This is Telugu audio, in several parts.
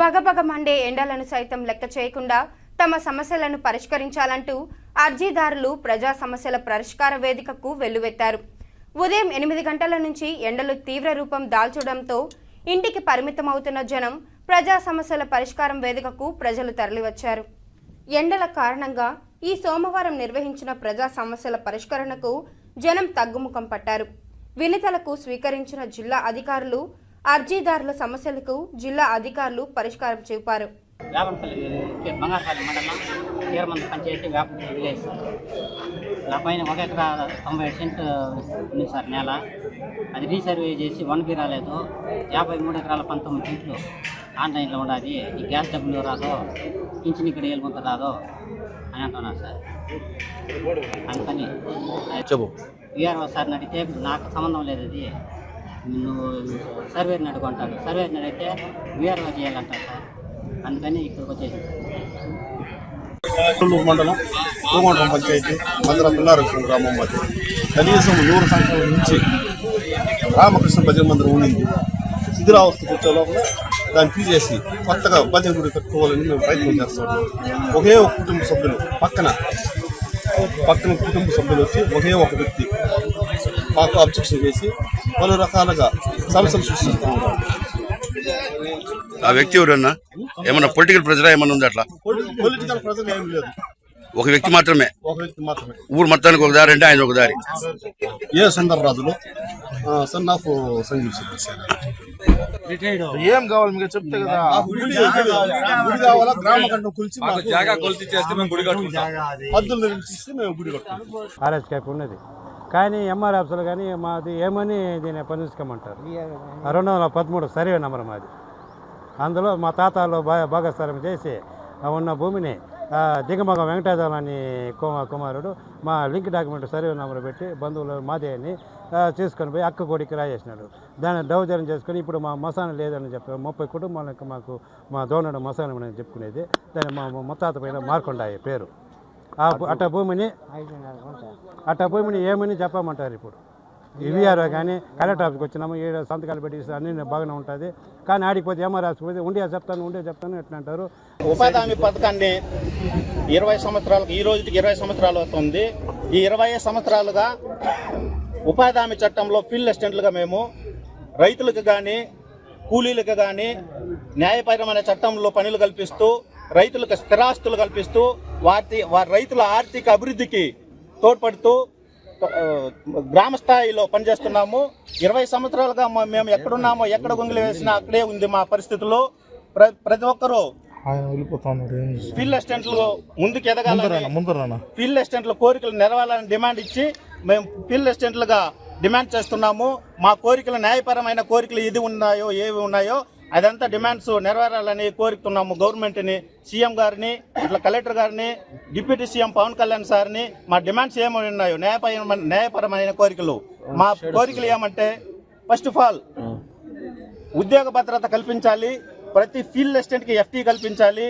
బగబగ మండే ఎండలను సైతం లెక్క చేయకుండా తమ సమస్యలను పరిష్కరించాలంటూ అర్జీదారులు ప్రజా సమస్యల పరిష్కార వేదికకు వెల్లువెత్తారు. ఉదయం ఎనిమిది గంటల నుంచి ఎండలు తీవ్ర రూపం దాల్చడంతో ఇంటికి పరిమితమవుతున్న జనం ప్రజా సమస్యల పరిష్కారం వేదికకు ప్రజలు తరలివచ్చారు. ఎండల కారణంగా ఈ సోమవారం నిర్వహించిన ప్రజా సమస్యల పరిష్కరణకు జనం తగ్గుముఖం పట్టారు. వినతలకు స్వీకరించిన జిల్లా అధికారులు అర్జీదారుల సమస్యలకు జిల్లా అధికారులు పరిష్కారం చూపారు. వేపనపల్లి బంగారపల్లి మండలం తీరమంది పంచాయతీ వేపనపల్లి విలేజ్. సార్ నా పైన ఒక ఎకరా తొంభై ఏడు సెంట్ ఉంది సార్ నేల. అది రీసర్వే చేసి వన్ బి రాలేదు. యాభై మూడు ఎకరాల పంతొమ్మిది సెంట్లు ఆన్లైన్లో ఉండాలి. ఈ గ్యాస్ డబ్బులు రాదో పింఛన్ ఇక్కడ ఏలుముంత రాదో అని అంటున్నారు సార్. అందుకని చెప్పు. విఆర్ఓ సార్ని అడిగితే నాకు సంబంధం లేదు అది. సర్వే సర్వేని అడుగుంటారు నడితే వీఆర్ఓ చేయాలంటారు సార్. అందుకని ఇక్కడికి వచ్చేసి. కొల్లూరు మండలం పూమండలం పంచాయతీ మందర పిల్లారక్షణ గ్రామం మధ్య కనీసం నూరు సంవత్సరాల నుంచి రామకృష్ణ భజన మందిరం ఉండింది శిథిరావస్థకు వచ్చే లోపల దాన్ని తీసేసి కొత్తగా భజన గుడి కట్టుకోవాలని మేము ప్రయత్నం చేస్తున్నాం ఒకే ఒక కుటుంబ సభ్యులు పక్కన పక్కన కుటుంబ సభ్యులు వచ్చి ఒకే ఒక వ్యక్తి మాకు అబ్జెక్షన్ చేసి పలు రకాలుగా సమస్యలు సృష్టిస్తూ ఉంటారు. ఆ వ్యక్తి ఎవరన్నా? ఏమన్నా పొలిటికల్ ప్రెజర్ ఏమన్నా ఉంది అట్లా? పొలిటికల్ ప్రజలు ఏం లేదు. ఒక వ్యక్తి మాత్రమే? ఒక వ్యక్తి మాత్రమే. ఊరు మొత్తానికి ఒక దారి అంటే ఆయన ఒక దారి. ఏ సుందరరాజులు సన్ ఆఫ్ సంగీత ఏం కావాలి మీకు చెప్తే కదా? గుడి కావాలా. గ్రామ కంఠం కులిచి జాగా కొలిచి చేస్తే మేము గుడి కట్టుకుంటాం. హద్దులు నిర్మిస్తే మేము గుడి కట్టుకుంటాం. ఉన్నది. కానీ ఎంఆర్ఎఫ్స్లో కానీ మాది ఏమని దీన్ని పనిచుకోమంటారు రెండు వందల పదమూడు సర్వే నెంబర్ మాది. అందులో మా తాతలు భాగస్వామ్యం చేసి ఉన్న భూమిని దిగమగ వెంకటేశ్వర అని కుమ- కుమారుడు మా లింక్ డాక్యుమెంట్ సర్వే నెంబర్ పెట్టి బంధువులు మాదే అని తీసుకొని పోయి అక్క కొడికి రాయేసినాడు. దాన్ని డౌజన్ చేసుకొని ఇప్పుడు మా మసాన లేదని చెప్పి ముప్పై కుటుంబాలకు మాకు మా దోనడు మసానం చెప్పుకునేది. దాన్ని మా ముత్తాత పైన మార్కొండాయి పేరు. అట్ట భూమిని అట్ట భూమిని ఏమని చెప్పమంటారు ఇప్పుడు? ఇవిఆర్ఓ కానీ కలెక్టర్ ఆఫీస్కి వచ్చినాము ఈ సంతకాలు పెట్టి అన్ని బాగానే ఉంటుంది. కానీ ఆడికి పోతే ఎంఆర్ ఆఫీస్కి ఉండే చెప్తాను ఉండే చెప్తాను ఎట్లా అంటారు? ఉపాధి హామీ పథకాన్ని ఇరవై సంవత్సరాలకు ఈ రోజుకి ఇరవై సంవత్సరాలు అవుతుంది. ఈ ఇరవై సంవత్సరాలుగా ఉపాధి హామీ చట్టంలో ఫీల్డ్ అసిస్టెంట్లుగా మేము రైతులకు కానీ కూలీలకు కానీ న్యాయపరమైన చట్టంలో పనులు కల్పిస్తూ రైతులకు స్థిరాస్తులు కల్పిస్తూ వాటి వారి రైతుల ఆర్థిక అభివృద్ధికి తోడ్పడుతూ గ్రామ స్థాయిలో పనిచేస్తున్నాము. ఇరవై సంవత్సరాలుగా మేము ఎక్కడున్నామో ఎక్కడ గుంగిలి వేసినా అక్కడే ఉంది మా పరిస్థితుల్లో ప్ర ప్రతి ఒక్కరూ? ఫీల్డ్ అసిస్టెంట్లు ముందుకు ఎదగాలని ఫీల్డ్ అసిస్టెంట్ల కోరికలు నెరవేరాలని డిమాండ్ ఇచ్చి మేము ఫీల్డ్ అసిస్టెంట్లుగా డిమాండ్ చేస్తున్నాము. మా కోరికలు న్యాయపరమైన కోరికలు ఏది ఉన్నాయో ఏవి ఉన్నాయో అదంతా డిమాండ్స్ నెరవేరాలని కోరుతున్నాము గవర్నమెంట్ని సీఎం గారిని ఇట్లా కలెక్టర్ గారిని డిప్యూటీ సీఎం పవన్ కళ్యాణ్ సార్ని. మా డిమాండ్స్ ఏమని ఉన్నాయో న్యాయపరమైన న్యాయపరమైన కోరికలు. మా కోరికలు ఏమంటే ఫస్ట్ ఆఫ్ ఆల్ ఉద్యోగ భద్రత కల్పించాలి ప్రతి ఫీల్డ్ అసిస్టెంట్కి ఎఫ్టీ కల్పించాలి.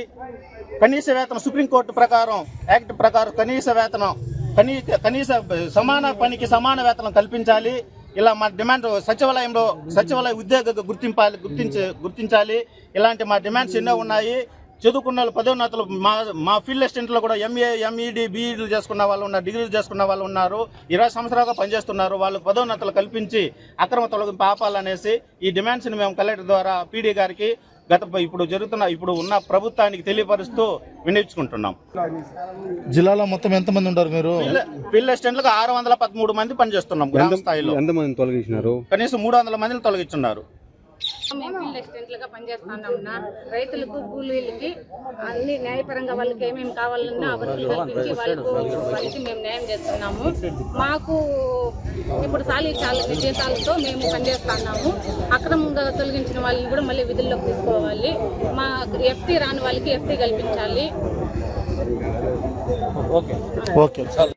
కనీస వేతనం సుప్రీంకోర్టు ప్రకారం యాక్ట్ ప్రకారం కనీస వేతనం కనీస కనీస సమాన పనికి సమాన వేతనం కల్పించాలి. ఇలా మా డిమాండ్ సచివాలయంలో సచివాలయ ఉద్యోగ గుర్తింపాలి గుర్తించే గుర్తించాలి. ఇలాంటి మా డిమాండ్స్ ఎన్నో ఉన్నాయి. చదువుకున్న వాళ్ళు పదోన్నతులు మా మా ఫీల్డ్ అసిస్టెంట్లో కూడా ఎంఏ ఎంఈడి బీఈడీలు చేసుకున్న వాళ్ళు ఉన్నారు డిగ్రీలు చేసుకున్న వాళ్ళు ఉన్నారు. ఇరవై సంవత్సరాలుగా పనిచేస్తున్నారు. వాళ్ళకు పదోన్నతులు కల్పించి అక్రమ తొలగింపు ఆపాలనేసి ఈ డిమాండ్స్ని మేము కలెక్టర్ ద్వారా పీడీ గారికి గత ఇప్పుడు జరుగుతున్న ఇప్పుడు ఉన్న ప్రభుత్వానికి తెలియపరుస్తూ వినియోగించుకుంటున్నాం. జిల్లాలో మొత్తం ఎంతమంది ఉంటారు మీరు? ఫీల్డ్- ఫీల్డ్ అసిస్టెంట్లకు ఆరు వందల పదమూడు మంది పనిచేస్తున్నాం గ్రామ స్థాయిలో. ఎంతమంది తొలగించినారు? కనీసం మూడు వందల మందిని తొలగించున్నారు మేము ఫీల్డ్ అసిస్టెంట్లుగా పనిచేస్తున్నాం నా రైతులకు కూలీలకి అన్ని న్యాయపరంగా వాళ్ళకి ఏమేమి కావాలన్నా అవన్నీ కల్పించి వాళ్ళకు వాళ్ళకి మేము న్యాయం చేస్తున్నాము. మాకు ఇప్పుడు సాలీ చాలా జీతాలతో మేము పనిచేస్తున్నాము. అక్రమంగా తొలగించిన వాళ్ళని కూడా మళ్ళీ విధుల్లోకి తీసుకోవాలి. మా ఎఫ్టీ రాని వాళ్ళకి ఎఫ్టీ కల్పించాలి. ఓకే.